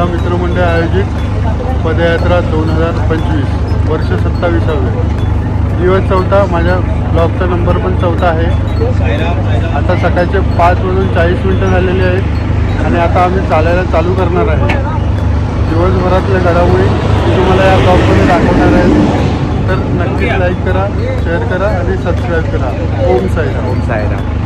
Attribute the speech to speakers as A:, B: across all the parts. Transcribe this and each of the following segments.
A: साई मित्रमंडळ आयोजित पदयात्रा दोन हजार पंचवीस वर्ष सत्तावीसावे. दिवस चौथा माझ्या ब्लॉगचा नंबर पण चौथा आहे. आता सकाळचे पाच वाजून चाळीस मिनटं झालेली आहेत आणि आता आम्ही चालायला चालू करणार आहे. दिवसभरातल्या घडामोडी मी तुम्हाला या ब्लॉगमध्ये दाखवणार आहे. तर नक्कीच लाईक करा शेअर करा आणि सबस्क्राईब करा. ओम साईराम.
B: ओम साईराम साईराम.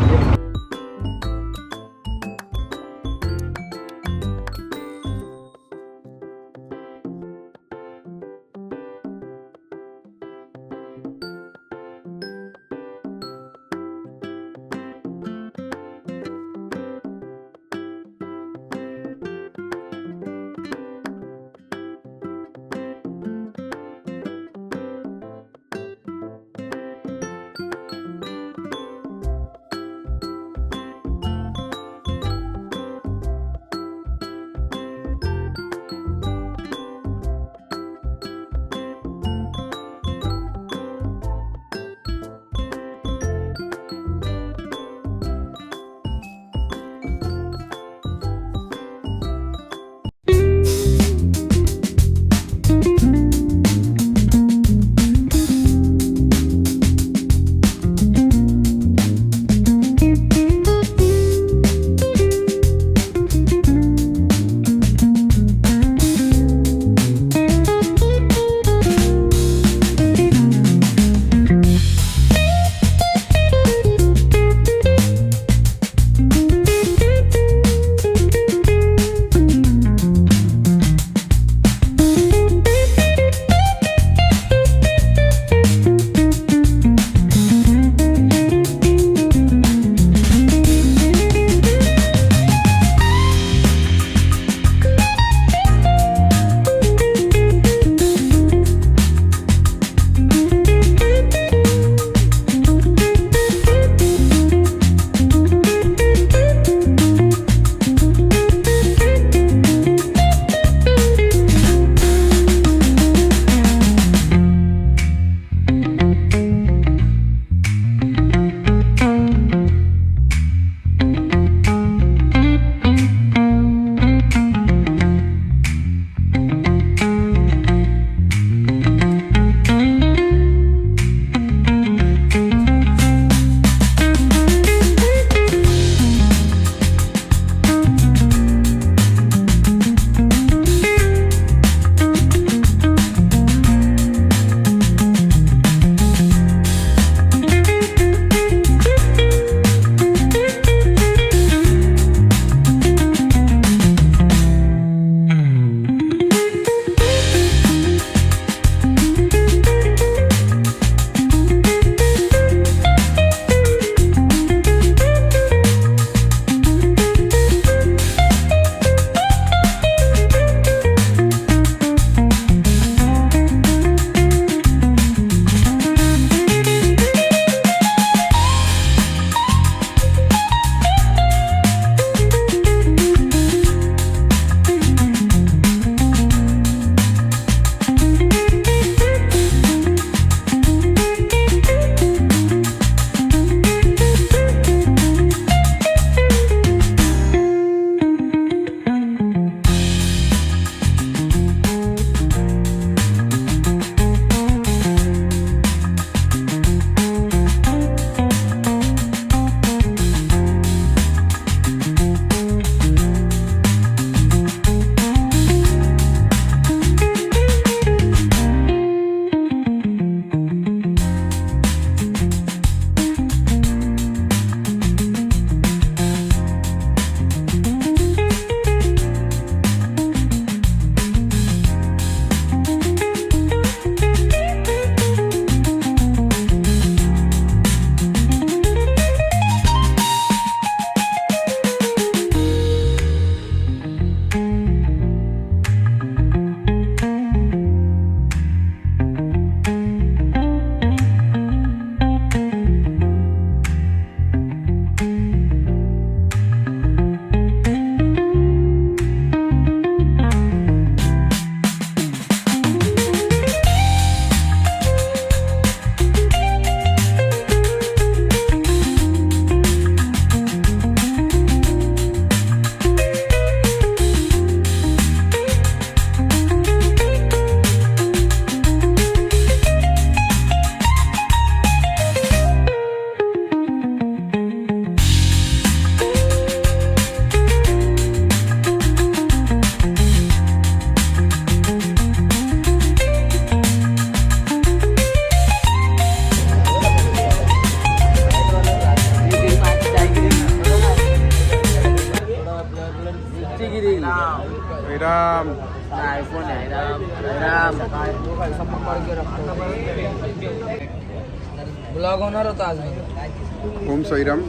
A: साईराम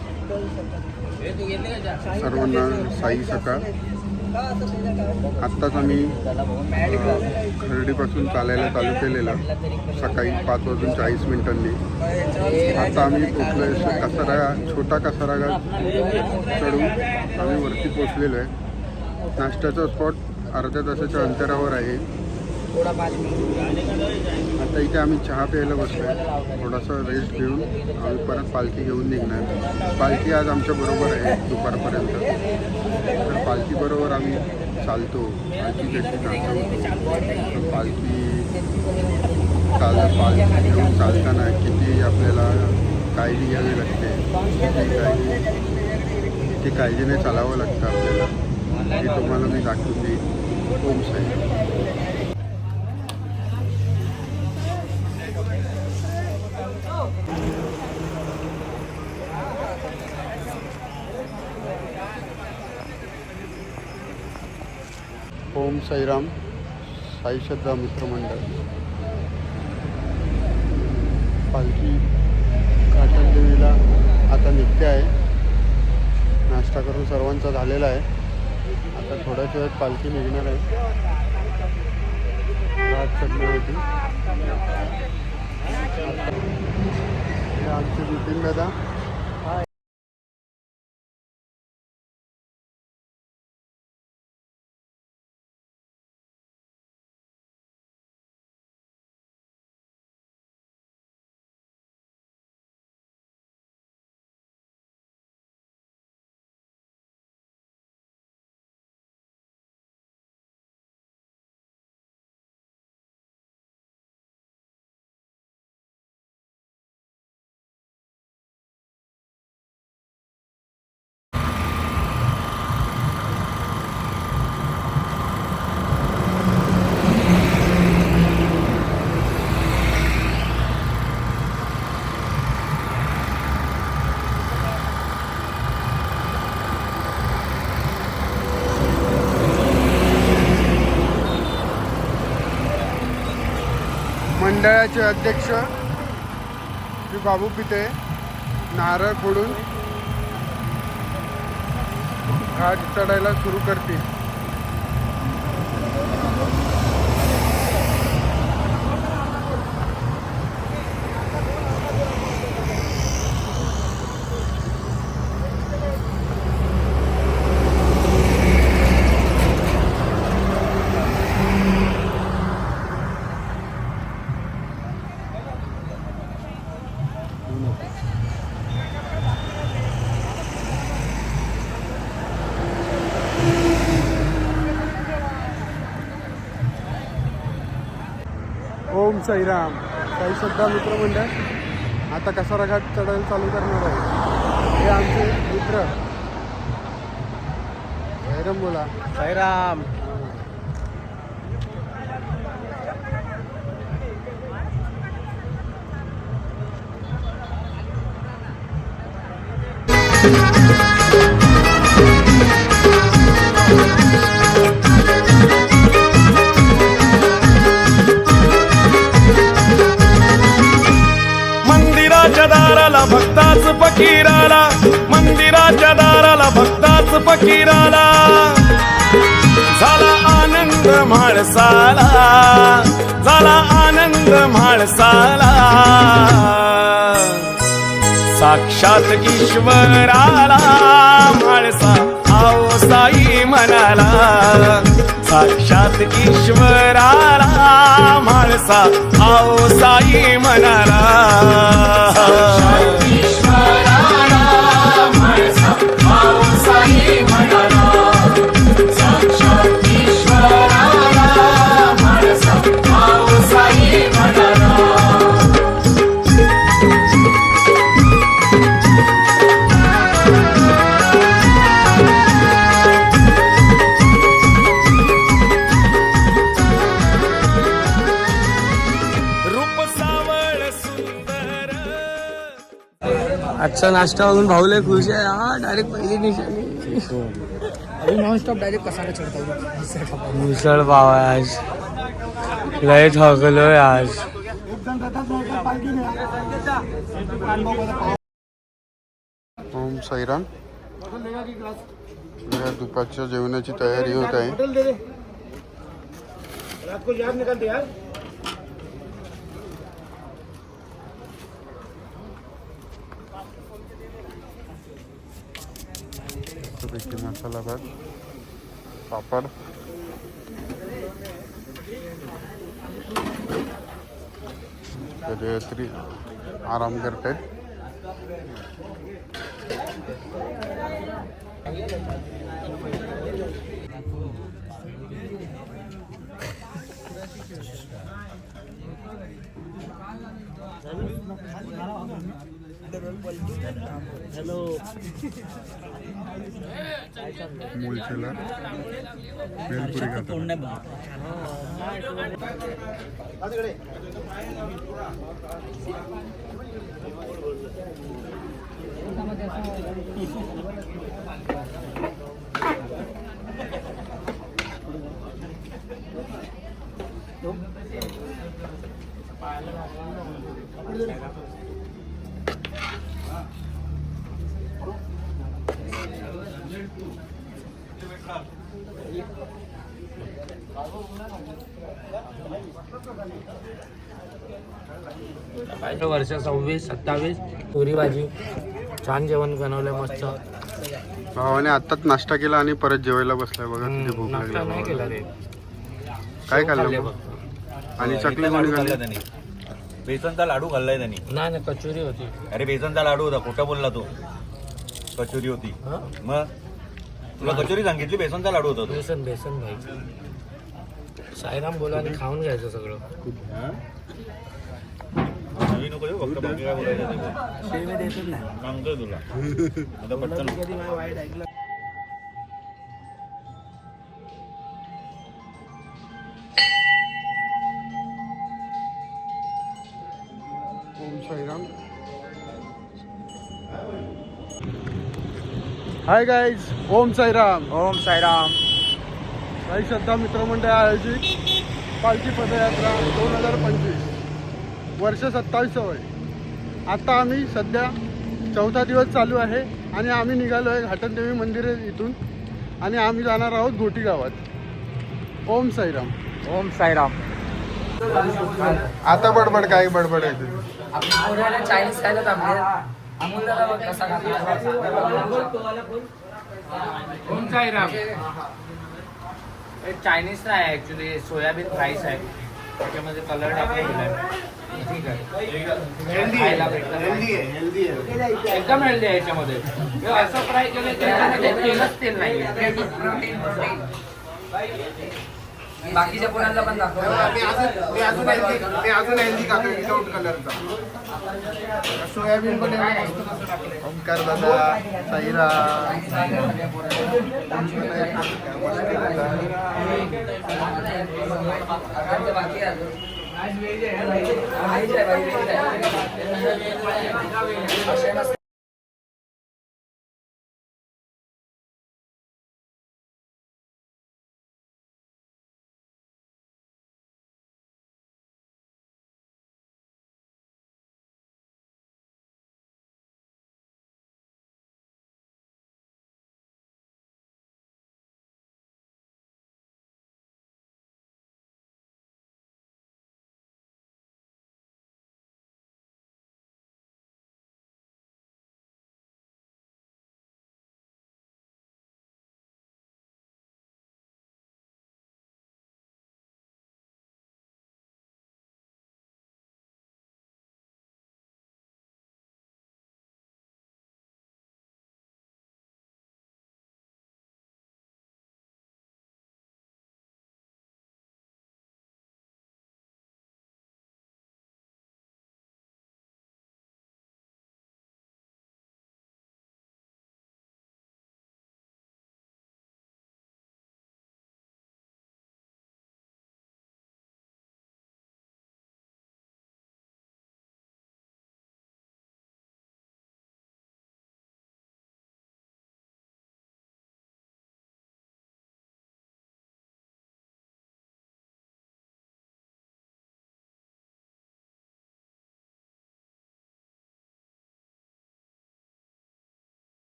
A: सर्वांना साई सकाळ. आत्ताच आम्ही खर्डीपासून चालायला चालू केलेलं सकाळी पाच वाजून चाळीस मिनिटांनी. आता आम्ही पोचलो कसारा छोटा कसारा चढून आम्ही वरती पोचलेलो आहे. नाश्त्याचा स्पॉट अर्ध्या तासाच्या अंतरावर आहे.
B: थोडा पाच मिनिट
A: आता इथे आम्ही चहा प्यायला बसलो आहे थोडासा रेस्ट घेऊन आम्ही परत पालखी घेऊन निघणार. पालखी आज आमच्या बरोबर आहे दुपारपर्यंत. तर पालखीबरोबर आम्ही चालतो. पालखी कशी नाचवतो पालखी चाल पालखी घेऊन चालताना किती आपल्याला काळजी घ्यावी लागते किती काळजी किती काळजीने चालावं लागतं आपल्याला हे तुम्हाला मी दाखवून देईन. ओम साहेब साईराम साईश्रद्धा मित्रमंडळ पालखी काटण देवीला आता निघते आहे. नाश्ता करून सर्वांचा झालेला आहे. आता थोड्याच वेळात पालखी निघणार आहे. रात चढण्यासाठी हे आमचे बिपिन दादा चे अध्यक्ष श्री बाबू पिते नारळ फोडून घाट चढायला सुरू करतील ओम साईराम सुद्धा श्रद्धा मित्रमंडळ आता कसारा घाट चढायला चालू करणार आहे. हे आमचे मित्र. साईराम बोला.
B: साईराम
C: फकीराला. झाला आनंद म्हाळसाला झाला आनंद म्हाळसाला साक्षात ईश्वराला म्हाळसा आओ साई म्हणाला. साक्षात ईश्वराला म्हाळसा आओ साई म्हणाला.
B: आजचा नाश्ता बघून भाऊला खुश आहे. हा डायरेक्ट पहिली निशाणी. अभी नॉन स्टॉप डायरेक्ट कसाला चढता
C: मुसळ पाव आहे आज.
B: लय थकलोय आज.
A: ओम साईराम. दुपारच्या जेवणाची तयारी होत आहे. मस्तपैकी मसाला भात पापड तरी आराम करते करतायत मुळचेला बेलपुरी खातात
B: वर्ष सव्वीस सत्तावीस पुरी भाजी छान जेवण बनवलंय मस्त.
A: भावाने आत्ताच नाश्ता केला आणि परत जेवायला बसलाय बघा किती भूक
B: नाश्ता नाही
A: लागली
B: केला रे.
A: काय
B: खाल्ले
A: मग? आणि चकली कोणी खाल्ली?
D: त्यांनी. बेसनचा लाडू खाल्लाय त्यांनी.
B: नाही नाही कचोरी होती.
D: अरे बेसनचा लाडू होता. खोटा बोलला तो. कचोरी होती.
B: हा?
D: मग? तुला कचोरी सांगितली बेसनचा लाडू होता तो.
B: बेसन बेसन भाई साईराम बोला आणि खाऊन घ्यायचं सगळं.
D: नवीन नको देऊ, फक्त बाकी काय बोलायचं ते बोल. सांगतोय तुला. आता पटकन.
A: Om Sairam. Hi guys Om Sairam.
B: ओम साईराम.
A: साई श्रद्धा मित्रमंडळ आयोजित पालखी पदयात्रा दोन हजार पंचवीस. वर्ष सत्तावीस वय आता आम्ही सध्या चौथा दिवस चालू आहे आणि आम्ही निघालो आहे घाटनदेवी मंदिर इथून आणि आम्ही जाणार आहोत घोटी गावात. ओम साईराम.
B: ओम साईराम.
A: आता बडबड काय बडबड आहे. तुझी
B: चायनीज नाही ऍक्च्युली सोयाबीन फ्राईस आहे. त्याच्यामध्ये कलर ठीक आहे. एकदम हेल्दी आहे याच्यामध्ये. असं फ्राय केलं तेलच तेल नाही बाकीच्या कोणाला पण दाखव.
A: सोयाबीन पण ओमकार दादा साईराम
B: बाकी आहे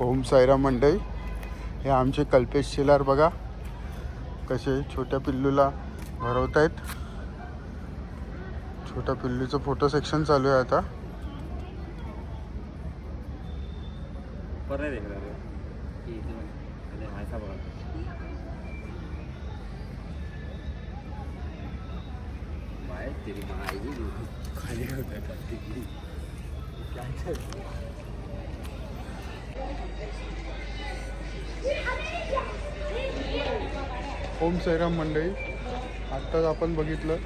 A: ओम साईराम मंडई. हे आमचे कल्पेश शेलार बघा. कसे छोट्या पिल्लूला भरवत आहेत छोट्या पिल्लूचं फोटो सेक्शन चालू आहे आता. ओम साईराम मंडई आत्ताच आपण बघितलं.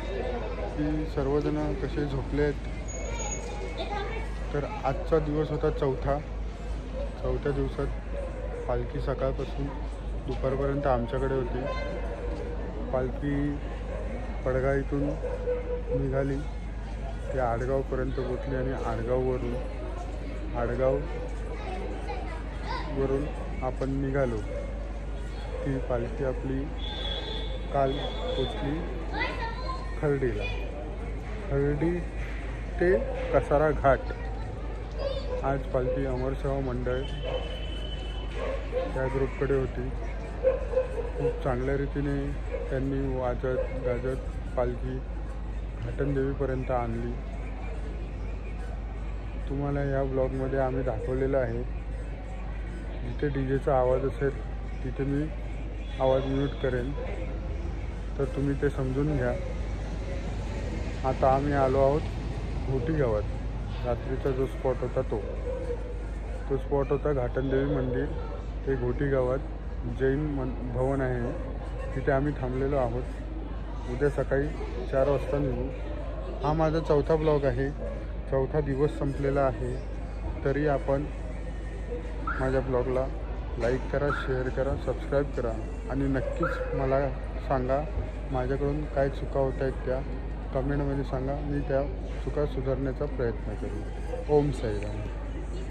A: की सर्वजण कसे झोपले आहेत? तर आजचा दिवस होता चौथा. चौथ्या दिवसात पालखी सकाळपासून दुपारपर्यंत आमच्याकडे होती. पालखी पडगा इथून निघाली. ती आडगावपर्यंत पोचली आणि आडगाववरून आडगाव वरून आपण निघालो. ती पालखी आपली काल पोचली खर्डीला. खर्डी ते कसारा घाट. आज पालखी अमरसेवा मंडळ त्या ग्रुपकडे होती. खूप चांगल्या रीतीने त्यांनी वाजत गाजत पालखी घाटनदेवीपर्यंत आणली. तुम्हाला या ब्लॉगमध्ये आम्ही दाखवलेलं आहे. जिथे डी जेचा आवाज असेल तिथे मी आवाज म्यूट करेन. तर तुम्ही ते समजून घ्या. आता आम्ही आलो आहोत घोटी गावात. रात्रीचा जो स्पॉट होता तो. तो स्पॉट होता घाटनदेवी मंदिर. ते घोटी गावात जैन मन भवन आहे. तिथे आम्ही थांबलेलो आहोत. उद्या सकाळी चार वाजता निघू. हा माझा चौथा ब्लॉग आहे. चौथा दिवस संपलेला आहे. तरी आपण माझ्या ब्लॉगला लाईक करा शेअर करा सबस्क्राईब करा. आणि नक्कीच मला सांगा माझ्याकडून काय चुका होत आहेत त्या. कमेंटमध्ये सांगा. मी त्या चुका सुधारण्याचा प्रयत्न करेन. ओम साईराम.